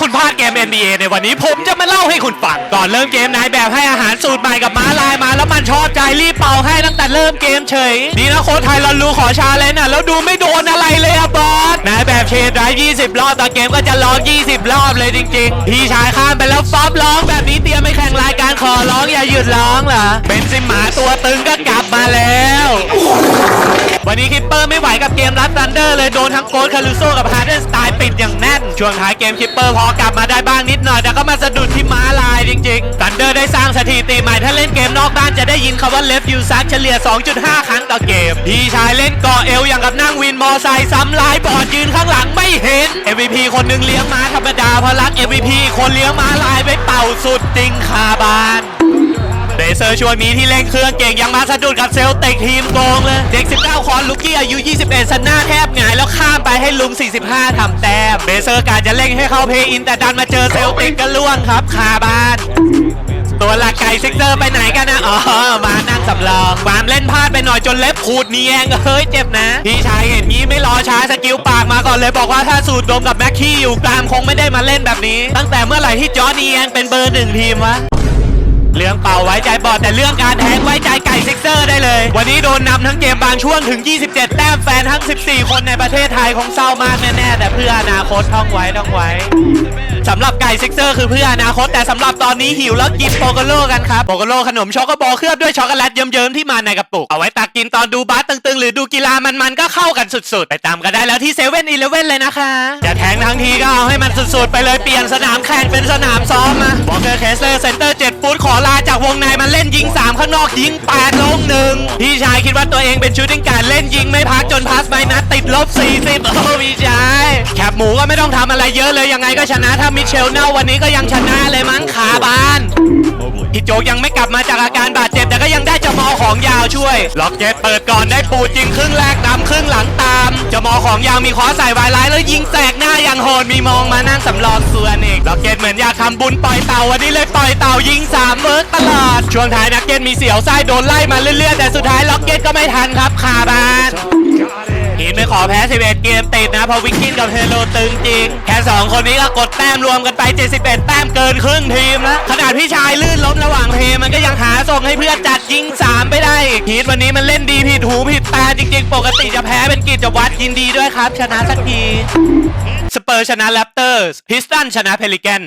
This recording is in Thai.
คุณพลาดเกม NBA ในวันนี้ผมจะมาเล่าให้คุณฟังก่อนเริ่มเกมนายแบบให้อาหารสูตรใหม่กับม้าลายมาแล้วมันชอบใจรีบเป่าให้ตั้งแต่เริ่มเกมเฉยดีนะโค้ชไทยเรารู้ขอชาเลนจ์น่ะแล้วดูไม่โดนอะไรเลยอะบอส บบเชดไร20รอบต่อเกมก็จะร้อง20รอบเลยจริงๆ พี่ชายข้ามไปแล้วฟอบร้องแบบนี้เตรียมไปแข่งรายการขอร้องอย่าหยุดร้องเหรอเป็นซิมหมาตัวตึงก็กลับมาแล้ว วันนี้คิปเปอร์ไม่ไหวกับเกมรับซันเดอร์เลยโดนทั้งโค้ชคารุโซกับฮาร์เดนสไตล์ปิดอย่างแน่น ช่วงท้ายเกมคิปเปอร์พอกลับมาได้บ้างนิดหน่อยแต่ก็มาสะดุดที่ม้าลายจริงๆซันเดอร์ได้สร้างสถิติใหม่ถ้าเล่นเกมนอกบ้านจะได้ยินคำว่าเลฟยูซักเฉลี่ย 2.5 ครั้งต่อเกม พี่ชายเล่นเกาะเอวอย่างกับนั่งวินมอไซค์ซ้ำลายบอร์ดยืน MVP คนหนึ่งเลี้ยงม้าธรรมดาเพราะรัก MVP คนเลี้ยงม้าลายไปเป่าสุดจริงคาบานเบเซอร์ชวนมีที่เล่นเครื่องเก่งยังมาสะดุดกับเซลติกทีมโกงเลย เด็ก 19 คอนลูกี้อายุ 21สันหน้าแทบหงายแล้วข้ามไปให้ลุง 45 ทำแต้มเบเซอร์การจะเล่งให้เข้าเพย์อินแต่ดันมาเจอเซลติกก็ล่วงครับคาบาน ตัวหลักไก่ซิกเซอร์ไปไหนกันนะอ๋อมานั่งสำรองความเล่นพลาดไปหน่อยจนเล็บขูดเนียงเฮ้ยเจ็บนะ พี่ชายเห็นงี้ไม่รอช้าสกิลปากมาก่อนเลยบอกว่าถ้าสูดดมกับแม็กกี้อยู่กลามคงไม่ได้มาเล่นแบบนี้ ตั้งแต่เมื่อไหร่ที่จอเนียงเป็นเบอร์หนึ่งทีมวะเรื่องเป่าไว้ใจบอดแต่เรื่องการแทงไว้ใจไก่ซิกเซอร์ได้เลย วันนี้โดนนำทั้งเกมบางช่วงถึง 27 แต้มแฟนทั้ง 14 คนในประเทศไทยคงเศร้ามากแน่ๆแต่เพื่ออนาคตท่องไว้ท่องไว้ สำหรับไก่ซิกเซอร์คือเพื่ออนาคตแต่สำหรับตอนนี้หิวแล้วกินโปโกโลกันครับโปโกโลขนมช็อกโกบอลเคลือบด้วยช็อกโกแลตเยิ้มๆที่มาในกระปุก เอาไว้ตักกินตอนดูบาสตึงๆ หรือดูกีฬามันๆก็เข้ากันสุดๆ ไปตามกันได้แล้วที่เซเว่นอีเลเว่นเลยนะคะจะแทงทั้งทีก็เอาให้มันสุดๆ ไปเลยเปลี่ยนสนามแข่งเป็นสนามซ้อมมาบอกเกอร์เคสเลอร์เซนเตอร์7ฟุตขอลาจากวงในมาเล่นยิง3ข้างนอกยิง8ลงหนึ่งพี่ชายคิดว่าตัวเองเป็นชูตติ้งการเล่นยิงไม่พักจนพาสไมนัสติดลบ40โอ้พี่ชายแคบหมูก็ไม่ต้องทำอะไรเยอะเลยยังไงก็ชนะถ้ามิเชลเน่าวันนี้ก็ยังชนะเลยมั้งขาบานพี่โจกยังไม่กลับมาจากอาการบาดเจ็บแต่ก็ยังได้จะมอของยาวช่วย ล็อกเก็ตเปิดก่อนได้ปูดยิงครึ่งแรกนำครึ่งหลังตามจะมอของยาวมีขอใส่วายร้ายแล้วยิงแสกหน้าอย่างโหดมีมองมานั่งสำรองส่วนอีกล็อกเก็ตเหมือนอยากทำบุญปล่อยเต่าวันนี้เลยปล่อยเต่ายิงสามเวิร์กตลอดช่วงท้ายนักเก็ตมีเสียวไส้โดนไล่มาเรื่อยๆแต่สุดท้ายล็อกเก็ตก็ไม่ทันครับคาบานทีมไม่ ขอแพ้11 เกมติดนะเพราะวิกกินกับเทโลตึงจริง แค่ 2 คนนี้ก็กดแต้มรวมกันไป 71 แต้มเกินครึ่งทีมแล้วขนาดพี่ชายลื่นล้มระหว่างเพลย์มันก็ยังหาส่งให้เพื่อนจัดยิง 3 ไปได้อีกทีมวันนี้มันเล่นดีผิดหูผิดตาจริง ๆ ปกติจะแพ้เป็นกิจวัตรยินดีด้วยครับ ชนะสักที สเปอร์ชนะแรปเตอร์สพิสตันชนะเพลิแกน